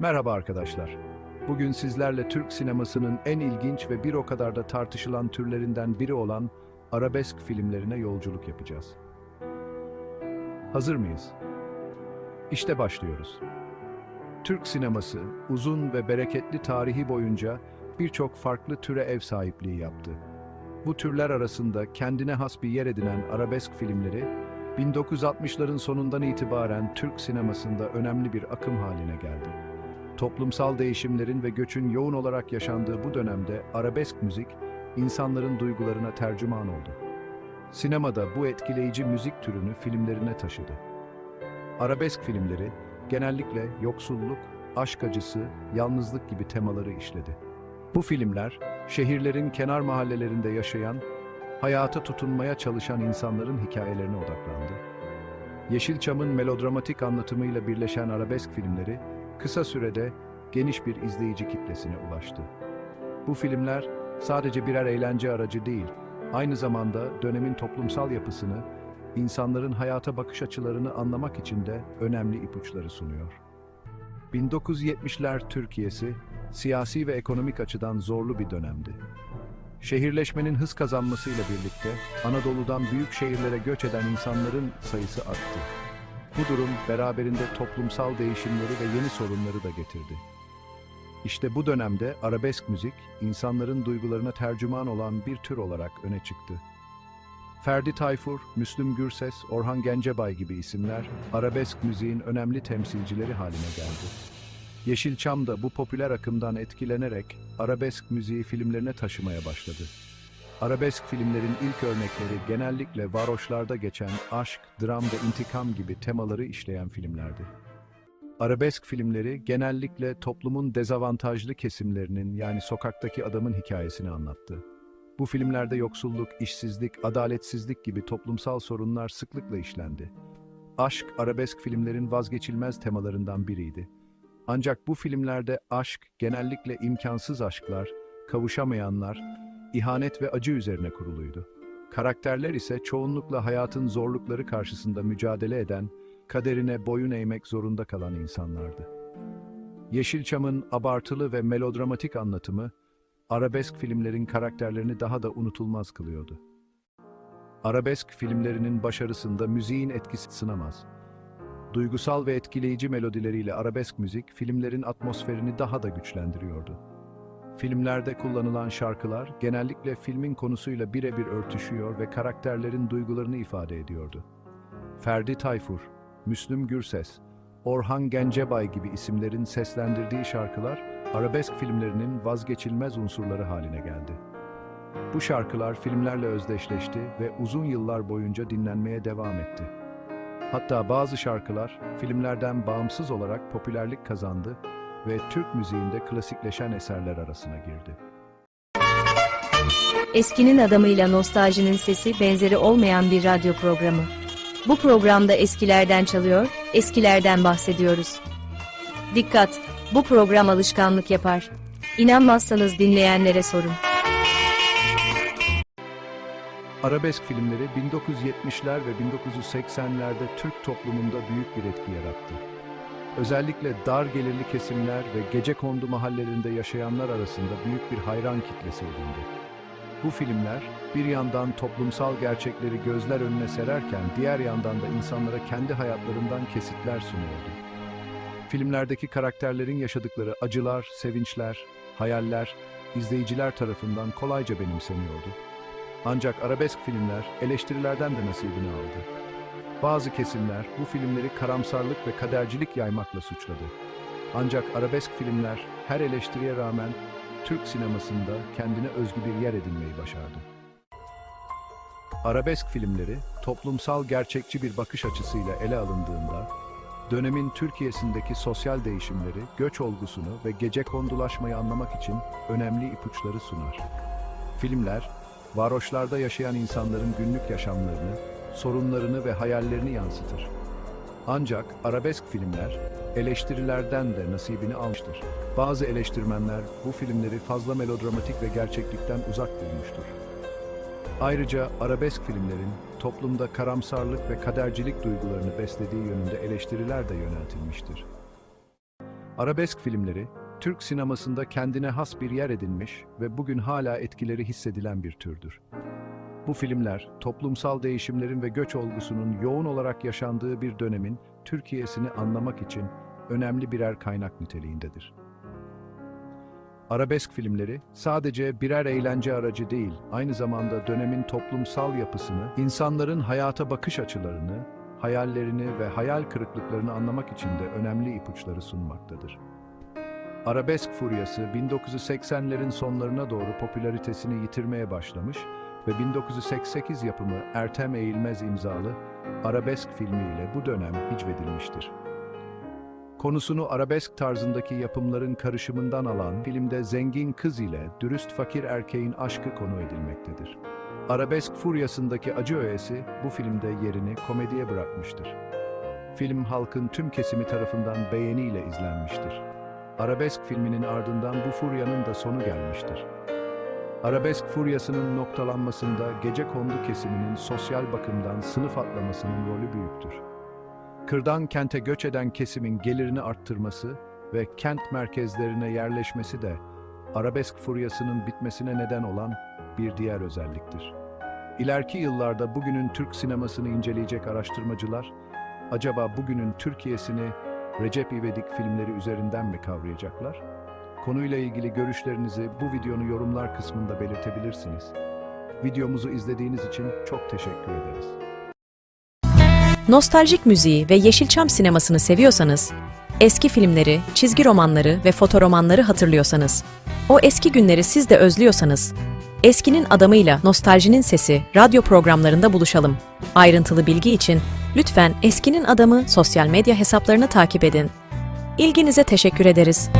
Merhaba arkadaşlar. Bugün sizlerle Türk sinemasının en ilginç ve bir o kadar da tartışılan türlerinden biri olan arabesk filmlerine yolculuk yapacağız. Hazır mıyız? İşte başlıyoruz. Türk sineması uzun ve bereketli tarihi boyunca birçok farklı türe ev sahipliği yaptı. Bu türler arasında kendine has bir yer edinen arabesk filmleri 1960'ların sonundan itibaren Türk sinemasında önemli bir akım haline geldi. Toplumsal değişimlerin ve göçün yoğun olarak yaşandığı bu dönemde arabesk müzik insanların duygularına tercüman oldu. Sinemada bu etkileyici müzik türünü filmlerine taşıdı. Arabesk filmleri genellikle yoksulluk, aşk acısı, yalnızlık gibi temaları işledi. Bu filmler şehirlerin kenar mahallelerinde yaşayan, hayata tutunmaya çalışan insanların hikayelerine odaklandı. Yeşilçam'ın melodramatik anlatımıyla birleşen arabesk filmleri kısa sürede geniş bir izleyici kitlesine ulaştı. Bu filmler sadece birer eğlence aracı değil, aynı zamanda dönemin toplumsal yapısını, insanların hayata bakış açılarını anlamak için de önemli ipuçları sunuyor. 1970'ler Türkiye'si siyasi ve ekonomik açıdan zorlu bir dönemdi. Şehirleşmenin hız kazanmasıyla birlikte Anadolu'dan büyük şehirlere göç eden insanların sayısı arttı. Bu durum beraberinde toplumsal değişimleri ve yeni sorunları da getirdi. İşte bu dönemde arabesk müzik, insanların duygularına tercüman olan bir tür olarak öne çıktı. Ferdi Tayfur, Müslüm Gürses, Orhan Gencebay gibi isimler arabesk müziğin önemli temsilcileri haline geldi. Yeşilçam da bu popüler akımdan etkilenerek arabesk müziği filmlerine taşımaya başladı. Arabesk filmlerin ilk örnekleri genellikle varoşlarda geçen aşk, dram ve intikam gibi temaları işleyen filmlerdi. Arabesk filmleri genellikle toplumun dezavantajlı kesimlerinin yani sokaktaki adamın hikayesini anlattı. Bu filmlerde yoksulluk, işsizlik, adaletsizlik gibi toplumsal sorunlar sıklıkla işlendi. Aşk, arabesk filmlerin vazgeçilmez temalarından biriydi. Ancak bu filmlerde aşk genellikle imkansız aşklar, kavuşamayanlar, ihanet ve acı üzerine kuruluydu. Karakterler ise çoğunlukla hayatın zorlukları karşısında mücadele eden, kaderine boyun eğmek zorunda kalan insanlardı. Yeşilçam'ın abartılı ve melodramatik anlatımı, arabesk filmlerin karakterlerini daha da unutulmaz kılıyordu. Arabesk filmlerinin başarısında müziğin etkisi sınamaz. Duygusal ve etkileyici melodileriyle arabesk müzik filmlerin atmosferini daha da güçlendiriyordu. Filmlerde kullanılan şarkılar genellikle filmin konusuyla birebir örtüşüyor ve karakterlerin duygularını ifade ediyordu. Ferdi Tayfur, Müslüm Gürses, Orhan Gencebay gibi isimlerin seslendirdiği şarkılar arabesk filmlerinin vazgeçilmez unsurları haline geldi. Bu şarkılar filmlerle özdeşleşti ve uzun yıllar boyunca dinlenmeye devam etti. Hatta bazı şarkılar filmlerden bağımsız olarak popülerlik kazandı ve Türk müziğinde klasikleşen eserler arasına girdi. Eskinin adamıyla nostaljinin sesi benzeri olmayan bir radyo programı. Bu programda eskilerden çalıyor, eskilerden bahsediyoruz. Dikkat! Bu program alışkanlık yapar. İnanmazsanız dinleyenlere sorun. Arabesk filmleri 1970'ler ve 1980'lerde Türk toplumunda büyük bir etki yarattı. Özellikle dar gelirli kesimler ve gecekondu mahallelerinde yaşayanlar arasında büyük bir hayran kitlesi edindi. Bu filmler bir yandan toplumsal gerçekleri gözler önüne sererken diğer yandan da insanlara kendi hayatlarından kesitler sunuyordu. Filmlerdeki karakterlerin yaşadıkları acılar, sevinçler, hayaller izleyiciler tarafından kolayca benimseniyordu. Ancak arabesk filmler eleştirilerden de nasibini aldı. Bazı kesimler bu filmleri karamsarlık ve kadercilik yaymakla suçladı. Ancak arabesk filmler her eleştiriye rağmen Türk sinemasında kendine özgü bir yer edinmeyi başardı. Arabesk filmleri toplumsal gerçekçi bir bakış açısıyla ele alındığında dönemin Türkiye'sindeki sosyal değişimleri, göç olgusunu ve gecekondulaşmayı anlamak için önemli ipuçları sunar. Filmler, varoşlarda yaşayan insanların günlük yaşamlarını, sorunlarını ve hayallerini yansıtır. Ancak arabesk filmler eleştirilerden de nasibini almıştır. Bazı eleştirmenler bu filmleri fazla melodramatik ve gerçeklikten uzak bulmuştur. Ayrıca arabesk filmlerin toplumda karamsarlık ve kadercilik duygularını beslediği yönünde eleştiriler de yöneltilmiştir. Arabesk filmleri, Türk sinemasında kendine has bir yer edinmiş ve bugün hala etkileri hissedilen bir türdür. Bu filmler, toplumsal değişimlerin ve göç olgusunun yoğun olarak yaşandığı bir dönemin Türkiye'sini anlamak için önemli birer kaynak niteliğindedir. Arabesk filmleri sadece birer eğlence aracı değil, aynı zamanda dönemin toplumsal yapısını, insanların hayata bakış açılarını, hayallerini ve hayal kırıklıklarını anlamak için de önemli ipuçları sunmaktadır. Arabesk furyası 1980'lerin sonlarına doğru popülaritesini yitirmeye başlamış ve 1988 yapımı Ertem Eğilmez imzalı Arabesk filmiyle bu dönem hicvedilmiştir. Konusunu arabesk tarzındaki yapımların karışımından alan filmde zengin kız ile dürüst fakir erkeğin aşkı konu edilmektedir. Arabesk furyasındaki acı öğesi bu filmde yerini komediye bırakmıştır. Film halkın tüm kesimi tarafından beğeniyle izlenmiştir. Arabesk filminin ardından bu furyanın da sonu gelmiştir. Arabesk furyasının noktalanmasında gece kondu kesiminin sosyal bakımdan sınıf atlamasının rolü büyüktür. Kırdan kente göç eden kesimin gelirini arttırması ve kent merkezlerine yerleşmesi de arabesk furyasının bitmesine neden olan bir diğer özelliktir. İleriki yıllarda bugünün Türk sinemasını inceleyecek araştırmacılar, acaba bugünün Türkiye'sini Recep İvedik filmleri üzerinden mi kavrayacaklar? Konuyla ilgili görüşlerinizi bu videonun yorumlar kısmında belirtebilirsiniz. Videomuzu izlediğiniz için çok teşekkür ederiz. Nostaljik müziği ve Yeşilçam sinemasını seviyorsanız, eski filmleri, çizgi romanları ve fotoromanları hatırlıyorsanız, o eski günleri siz de özlüyorsanız, Eskinin Adamıyla Nostaljinin Sesi radyo programlarında buluşalım. Ayrıntılı bilgi için lütfen Eskinin Adamı sosyal medya hesaplarını takip edin. İlginize teşekkür ederiz.